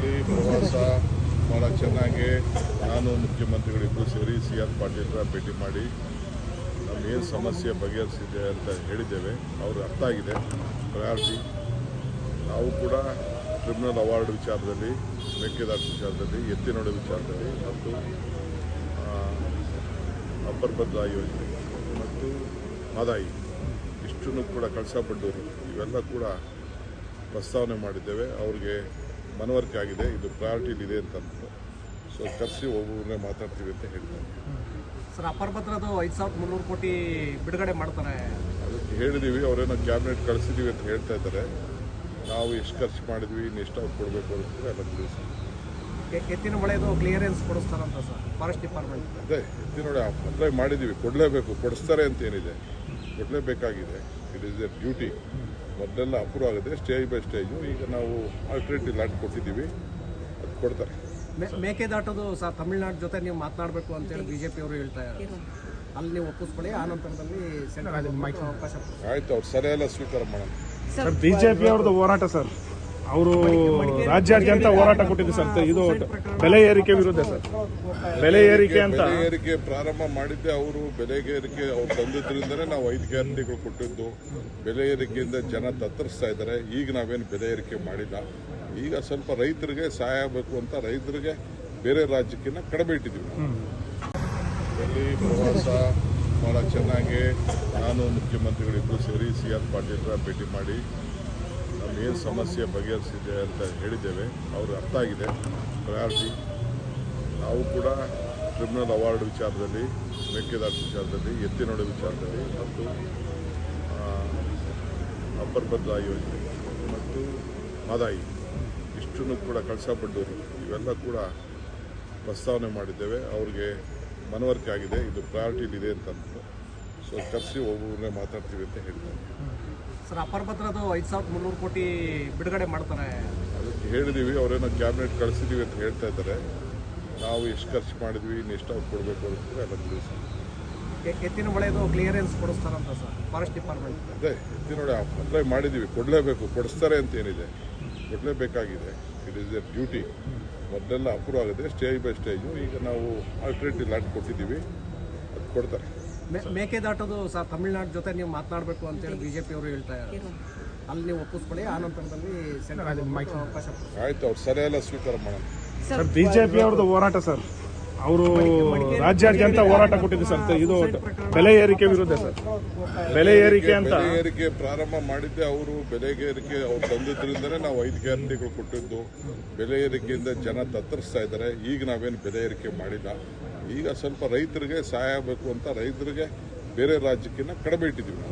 ಡೆಲ್ಲಿ ಪ್ರವಾಸ ಭಾಳ ಚೆನ್ನಾಗಿ ನಾನು ಮುಖ್ಯಮಂತ್ರಿಗಳಿಬ್ಬರು ಸೇರಿ ಸಿ ಆರ್ ಪಾಟೀಲ್ರ ಭೇಟಿ ಮಾಡಿ ಏನು ಸಮಸ್ಯೆ ಬಗೆಹರಿಸಿದೆ ಅಂತ ಹೇಳಿದ್ದೇವೆ. ಅವ್ರಿಗೆ ಅರ್ಥ ಆಗಿದೆ. ಪ್ರಯಾರಿಟಿ ನಾವು ಕೂಡ ಕ್ರಿಮಿನಲ್ ಅವಾರ್ಡ್ ವಿಚಾರದಲ್ಲಿ ಮೆಕ್ಕೆದಾಟ ವಿಚಾರದಲ್ಲಿ, ಎತ್ತಿನೋಡು ವಿಚಾರದಲ್ಲಿ ಮತ್ತು ಅಪ್ಪರ್ ಭದ್ರಾ ಯೋಜನೆ ಮತ್ತು ಮಾದಾಯಿ ಇಷ್ಟನ್ನು ಕೂಡ ಕಳಸಾಪಡ್ಡೂರು ಇವೆಲ್ಲ ಕೂಡ ಪ್ರಸ್ತಾವನೆ ಮಾಡಿದ್ದೇವೆ. ಅವ್ರಿಗೆ ಮನವರಿಕೆ ಆಗಿದೆ ಇದು ಪ್ರಯಾರಿಟಿಲಿದೆ ಅಂತ ಅಂದ್ಬಿಟ್ಟು ಸೊ ಕರೆಸಿ ಒಬ್ಬೊಬ್ಬರನ್ನೇ ಮಾತಾಡ್ತೀವಿ ಅಂತ ಹೇಳ್ತಾರೆ ಸರ್ ಅಪರ ಐದು ಸಾವಿರದ ಮುನ್ನೂರು ಕೋಟಿ ಬಿಡುಗಡೆ ಮಾಡ್ತಾರೆ. ಅದಕ್ಕೆ ಹೇಳಿದ್ದೀವಿ ಅವರೇನೋ ಕ್ಯಾಬಿನೆಟ್ ಕಳಿಸಿದ್ದೀವಿ ಅಂತ ಹೇಳ್ತಾ ಇದ್ದಾರೆ. ನಾವು ಎಷ್ಟು ಖರ್ಚು ಮಾಡಿದ್ವಿ ಇನ್ನು ಎಷ್ಟು ಅವ್ರು ಕೊಡಬೇಕು ಅಂತ ಎಲ್ಲ ತಿಳಿಸಿ. ಎತ್ತಿನ ಮಳೆದು ಕ್ಲಿಯರೆನ್ಸ್ ಕೊಡಿಸ್ತಾರಂತ ಸರ್ ಫಾರೆಸ್ಟ್ ಡಿಪಾರ್ಟ್ಮೆಂಟ್ ಅದೇ ಎತ್ತಿನ ಅಪ್ಲೈ ಮಾಡಿದ್ದೀವಿ ಕೊಡಲೇಬೇಕು ಕೊಡಿಸ್ತಾರೆ ಅಂತ ಏನಿದೆ. ಕೊಡಲೇಬೇಕಾಗಿದೆ. ಇಟ್ ಈಸ್ ಎ ಡ್ಯೂಟಿ ಮೊದಲೆಲ್ಲ ಅಪ್ರೂವ್ ಆಗುತ್ತೆ ಸ್ಟೇಜ್ ಬೈ ಸ್ಟೇಜು ಈಗ ನಾವು ಆಲ್ಟ್ರೇಟಿವ್ ಲ್ಯಾಂಡ್ ಕೊಟ್ಟಿದ್ದೀವಿ ಅದು ಕೊಡ್ತಾರೆ. ಮೇ- ಮೇಕೆದಾಟೋದು ಸರ್ ತಮಿಳ್ನಾಡು ಜೊತೆ ನೀವು ಮಾತನಾಡಬೇಕು ಅಂತೇಳಿ ಬಿಜೆಪಿ ಅವರು ಹೇಳ್ತಾ ಇದ್ದಾರೆ ಅಲ್ಲಿ ನೀವು ಒಪ್ಪಿಸ್ಕೊಳ್ಳಿ ಆ ನಂತರದಲ್ಲಿ ಅವಕಾಶ ಆಯ್ತು ಅವ್ರು ಸರಿಯೆಲ್ಲ ಸ್ವೀಕಾರ ಮಾಡೋಣ. ಸರ್ ಬಿಜೆಪಿ ಅವ್ರದ್ದು ಹೋರಾಟ ಸರ್. ಅವರು ರಾಜ್ಯಾದ್ಯಂತ ಹೋರಾಟ ಕೊಟ್ಟಿದ್ದು ಸರ್. ಇದು ಬೆಲೆ ಏರಿಕೆ ವಿರುದ್ಧ ಸರ್. ಬೆಲೆ ಏರಿಕೆ ಅಂತ. ಬೆಲೆ ಏರಿಕೆ ಪ್ರಾರಂಭ ಮಾಡಿದ್ದೆ ಅವರು ಬೆಲೆ ಏರಿಕೆ ಅವ್ರು ತಂದಿದ್ರಿಂದನೇ ನಾವು ಐದು ಗ್ಯಾರಂಟಿಗಳು ಕೊಟ್ಟಿದ್ದು. ಬೆಲೆ ಏರಿಕೆಯಿಂದ ಜನ ತತ್ತರಿಸ್ತಾ ಇದ್ದಾರೆ. ಈಗ ನಾವೇನು ಬೆಲೆ ಏರಿಕೆ ಮಾಡಿಲ್ಲ. ಈಗ ಸ್ವಲ್ಪ ರೈತರಿಗೆ ಸಹಾಯ ಆಗಬೇಕು ಅಂತ ರೈತರಿಗೆ ಬೇರೆ ರಾಜ್ಯಕ್ಕಿಂತ ಕಡಿಮೆ ಇಟ್ಟಿದ್ದೀವಿ ಇಲ್ಲಿ ಪ್ರವಾಸ ಭಾಳ ಚೆನ್ನಾಗಿ ನಾನು ಮುಖ್ಯಮಂತ್ರಿಗಳಿಬ್ಬರು ಸೇರಿ ಸಿ ಆರ್ ಪಾಟೀಲ್ರ ಭೇಟಿ ಮಾಡಿ ನಮ್ಮ ಏನು ಸಮಸ್ಯೆ ಬಗೆಹರಿಸಿದೆ ಅಂತ ಹೇಳಿದ್ದೇವೆ, ಅವ್ರಿಗೆ ಅರ್ಥ ಆಗಿದೆ. ಪ್ರಯಾರಿಟಿ ನಾವು ಕೂಡ ಕ್ರಿಮಿನಲ್ ಅವಾರ್ಡ್ ವಿಚಾರದಲ್ಲಿ ಮೆಕ್ಕೆದಾಟ ವಿಚಾರದಲ್ಲಿ, ಎತ್ತಿನೊಡೆ ವಿಚಾರದಲ್ಲಿ ಮತ್ತು ಅಪ್ಪರ್ ಭದ್ರಾ ಯೋಜನೆ ಮತ್ತು ಮದಾಯಿ ಇಷ್ಟನ್ನು ಕೂಡ ಕಳಸಾಪಡ್ಡೂರು ಇವೆಲ್ಲ ಕೂಡ ಪ್ರಸ್ತಾವನೆ ಮಾಡಿದ್ದೇವೆ. ಅವ್ರಿಗೆ ಮನವರಿಕೆ ಆಗಿದೆ. ಇದು ಪ್ರಯಾರಿಟಿಲಿದೆ ಅಂತ ಸೊ ಕರೆಸಿ ಒಬ್ಬೊಬ್ಬರನ್ನೇ ಮಾತಾಡ್ತೀವಿ ಅಂತ ಹೇಳಿದ್ದಾರೆ ಸರ್ ಅಪರ ಐದು ಸಾವಿರದ ಮುನ್ನೂರು ಕೋಟಿ ಬಿಡುಗಡೆ ಮಾಡ್ತಾರೆ. ಅದಕ್ಕೆ ಹೇಳಿದ್ದೀವಿ ಅವರೇನೋ ಕ್ಯಾಬಿನೆಟ್ ಕಳಿಸಿದ್ದೀವಿ ಅಂತ ಹೇಳ್ತಾ ಇದ್ದಾರೆ. ನಾವು ಎಷ್ಟು ಖರ್ಚು ಮಾಡಿದ್ವಿ ಇನ್ನು ಎಷ್ಟು ಅವ್ರು ಕೊಡಬೇಕು ಅಂತ ಎಲ್ಲ ಎತ್ತಿನ ಮಳೆದು ಕ್ಲಿಯರೆನ್ಸ್ ಕೊಡಿಸ್ತಾರಂತ ಸರ್ ಫಾರೆಸ್ಟ್ ಡಿಪಾರ್ಟ್ಮೆಂಟ್ ಅದೇ ಎತ್ತಿನ ನೋಡಿ ಅಪ್ಲೈ ಮಾಡಿದ್ದೀವಿ ಕೊಡಲೇಬೇಕು ಕೊಡಿಸ್ತಾರೆ ಅಂತ ಏನಿದೆ. ಕೊಡಲೇಬೇಕಾಗಿದೆ. ಇಟ್ ಈಸ್ ಎ ಡ್ಯೂಟಿ ಮೊದಲೆಲ್ಲ ಅಪ್ರೂವ್ ಆಗುತ್ತೆ ಸ್ಟೇಜ್ ಬೈ ಸ್ಟೇಜು ಈಗ ನಾವು ಆಲ್ಟ್ರೇಟಿವ್ ಲ್ಯಾಂಡ್ ಕೊಟ್ಟಿದ್ದೀವಿ. ಅದು ಕೊಡ್ತಾರೆ. ಮೇಕೆದಾಟೋದು ಸರ್ ತಮಿಳ್ನಾಡು ಜೊತೆ ನೀವು ಮಾತನಾಡಬೇಕು ಅಂತೇಳಿ ಬಿಜೆಪಿ ಅವರು ಹೇಳ್ತಾ ಇದ್ದಾರೆ. ಅಲ್ಲಿ ನೀವು ಒಪ್ಪಿಸ್ಕೊಳ್ಳಿ ಆ ನಂತರದಲ್ಲಿ ಸೆಂಟ್ರಲ್ ಅವಕಾಶ ಆಯ್ತು ಅವ್ರು ಸರಿಯಲ್ಲ ಸ್ವೀಕಾರ ಮಾಡೋಣ. ಸರ್ ಬಿಜೆಪಿ ಅವ್ರದ್ದು ಹೋರಾಟ ಸರ್. ಅವರು ರಾಜ್ಯಾದ್ಯಂತ ಹೋರಾಟ ಕೊಟ್ಟಿದ್ದು ಸರ್. ಇದು ಬೆಲೆ ಏರಿಕೆ ವಿರುದ್ಧ ಸರ್. ಬೆಲೆ ಏರಿಕೆ ಅಂತ. ಬೆಲೆ ಏರಿಕೆ ಪ್ರಾರಂಭ ಮಾಡಿದ್ದೆ ಅವರು. ಬೆಲೆ ಏರಿಕೆ ಅವ್ರು ತಂದಿದ್ರಿಂದನೇ ನಾವು ಐದು ಗ್ಯಾರಂಟಿಗಳು ಕೊಟ್ಟಿದ್ದು. ಬೆಲೆ ಏರಿಕೆಯಿಂದ ಜನ ತತ್ತರಿಸ್ತಾ ಇದ್ದಾರೆ. ಈಗ ನಾವೇನು ಬೆಲೆ ಏರಿಕೆ ಮಾಡಿಲ್ಲ. ಈಗ ಸ್ವಲ್ಪ ರೈತರಿಗೆ ಸಹಾಯ ಆಗಬೇಕು ಅಂತ ರೈತರಿಗೆ ಬೇರೆ ರಾಜ್ಯಕ್ಕಿಂತ ಕಡಿಮೆ ಇಟ್ಟಿದ್ದೀವಿ.